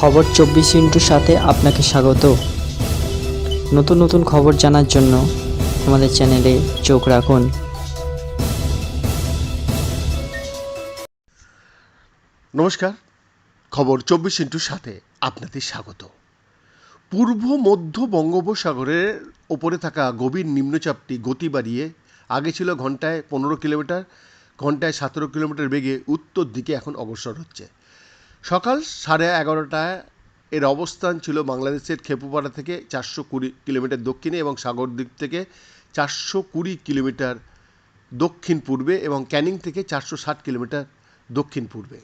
খবর চব্বিশ ইন্টুর সাথে আপনাকে স্বাগত। নতুন নতুন খবর জানার জন্য আমাদের চ্যানেলে চোখ রাখুন। নমস্কার, খবর চব্বিশ ইন্টুর সাথে আপনাদের স্বাগত। পূর্ব মধ্য বঙ্গোপসাগরের ওপরে থাকা গভীর নিম্নচাপটি গতি বাড়িয়ে আগে ছিল ঘন্টায় পনেরো কিলোমিটার, ঘন্টায় সতেরো কিলোমিটার বেগে উত্তর দিকে এখন অগ্রসর হচ্ছে। সকাল সাড়ে এগারোটায় এর অবস্থান ছিল বাংলাদেশের খেপুপাড়া থেকে চারশো কুড়ি কিলোমিটার দক্ষিণে এবং সাগর সাগরদ্বীপ থেকে চারশো কুড়ি কিলোমিটার দক্ষিণ পূর্বে এবং ক্যানিং থেকে চারশো ষাট কিলোমিটার দক্ষিণ পূর্বে,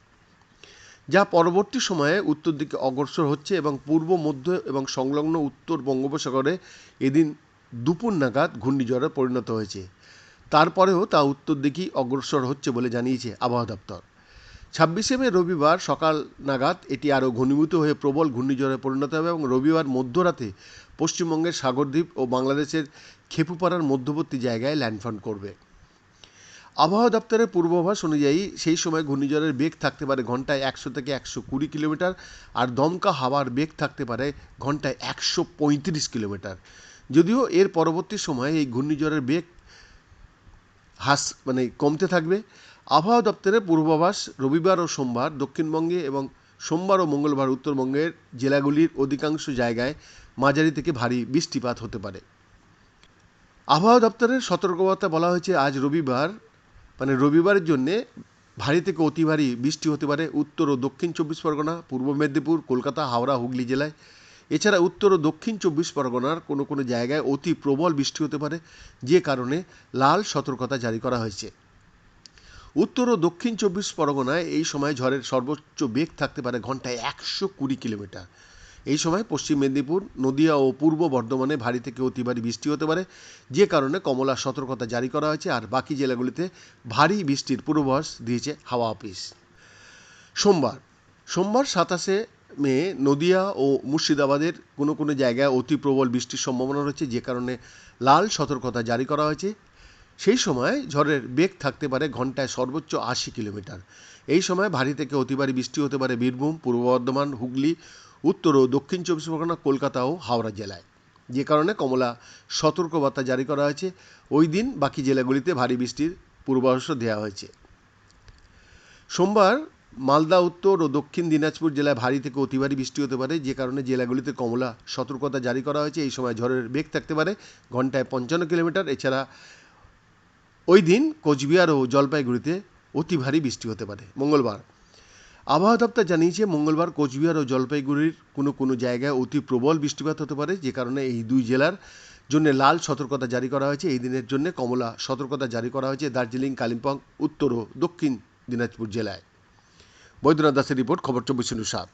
যা পরবর্তী সময়ে উত্তর দিকে অগ্রসর হচ্ছে এবং পূর্ব, মধ্য এবং সংলগ্ন উত্তর বঙ্গোপসাগরে এদিন দুপুর নাগাদ ঘূর্ণিঝড়ে পরিণত হয়েছে। তারপরেও তা উত্তর দিকেই অগ্রসর হচ্ছে বলে জানিয়েছে আবহাওয়া দপ্তর। ছাব্বিশে মে, রবিবার সকাল নাগাদ এটি আরও ঘনীভূত হয়ে প্রবল ঘূর্ণিঝড়ে পরিণত হবে এবং রবিবার মধ্যরাতে পশ্চিমবঙ্গের সাগরদ্বীপ ও বাংলাদেশের খেপুপাড়ার মধ্যবর্তী জায়গায় ল্যান্ডফল করবে। আবহাওয়া দপ্তরের পূর্বাভাস অনুযায়ী সেই সময় ঘূর্ণিঝড়ের বেগ থাকতে পারে ঘন্টায় একশো থেকে একশো কুড়ি কিলোমিটার আর দমকা হাওয়ার বেগ থাকতে পারে ঘন্টায় একশো পঁয়ত্রিশ কিলোমিটার। যদিও এর পরবর্তী সময়ে এই ঘূর্ণিঝড়ের বেগ হ্রাস মানে কমতে থাকবে আবহাওয়া দপ্তরের পূর্বাভাস রবিবার ও সোমবার দক্ষিণবঙ্গে এবং সোমবার ও মঙ্গলবার উত্তরবঙ্গের জেলাগুলির অধিকাংশ জায়গায় মাঝারি থেকে ভারী বৃষ্টিপাত হতে পারে। আবহাওয়া দপ্তরের সতর্কবার্তা বলা হয়েছে, আজ রবিবার মানে রবিবারের জন্যে ভারী থেকে অতি ভারী বৃষ্টি হতে পারে উত্তর ও দক্ষিণ চব্বিশ পরগনা, পূর্ব মেদিনীপুর, কলকাতা, হাওড়া, হুগলি জেলায়। এছাড়া উত্তর ও দক্ষিণ চব্বিশ পরগনার কোনো কোনো জায়গায় অতি প্রবল বৃষ্টি হতে পারে, যে কারণে লাল সতর্কতা জারি করা হয়েছে। উত্তর ও দক্ষিণ চব্বিশ পরগনায় এই সময় ঝড়ের সর্বোচ্চ বেগ থাকতে পারে ঘন্টায় একশো কুড়ি কিলোমিটার। এই সময় পশ্চিম মেদিনীপুর, নদিয়া ও পূর্ব বর্ধমানে ভারী থেকে অতি ভারী বৃষ্টি হতে পারে, যে কারণে কমলা সতর্কতা জারি করা হয়েছে আর বাকি জেলাগুলিতে ভারী বৃষ্টির পূর্বাভাস দিয়েছে হাওয়া অফিস। সোমবার সোমবার সাতাশে মে নদিয়া ও মুর্শিদাবাদের কোনো কোনো জায়গায় অতি প্রবল বৃষ্টির সম্ভাবনা রয়েছে, যে কারণে লাল সতর্কতা জারি করা হয়েছে। সেই সময় ঝড়ের বেগ থাকতে পারে ঘন্টায় সর্বোচ্চ আশি কিলোমিটার। এই সময় ভারী থেকে অতি ভারী বৃষ্টি হতে পারে বীরভূম, পূর্ব বর্ধমান, হুগলি, উত্তর ও দক্ষিণ চব্বিশ পরগনা, কলকাতা ও হাওড়া জেলায়। যে কারণে কমলা সতর্কবার্তা জারি করা হয়েছে। ওই দিন বাকি জেলাগুলিতে ভারী বৃষ্টির পূর্বাভাস দেওয়া হয়েছে। সোমবার মালদা, উত্তর ও দক্ষিণ দিনাজপুর জেলায় ভারী থেকে অতি ভারী বৃষ্টি হতে পারে। যে কারণে জেলাগুলিতে কমলা সতর্কতা জারি করা হয়েছে। এই সময় ঝড়ের বেগ থাকতে পারে ঘন্টায় পঞ্চান্ন কিলোমিটার। এছাড়া ওই দিন কোচবিহার ও জলপাইগুড়িতে অতি ভারী বৃষ্টি হতে পারে, মঙ্গলবার। আবহাওয়া দপ্তর জানিয়েছে, মঙ্গলবার কোচবিহার ও জলপাইগুড়ির কোনো কোনো জায়গায় অতি প্রবল বৃষ্টিপাত হতে পারে, যে কারণে এই দুই জেলার জন্য লাল সতর্কতা জারি করা হয়েছে। এই দিনের জন্য কমলা সতর্কতা জারি করা হয়েছে দার্জিলিং, কালিম্পং, উত্তর ও দক্ষিণ দিনাজপুর জেলায়। বৈদ্যনাথ দাসের রিপোর্ট, খবর চব্বিশ সাত।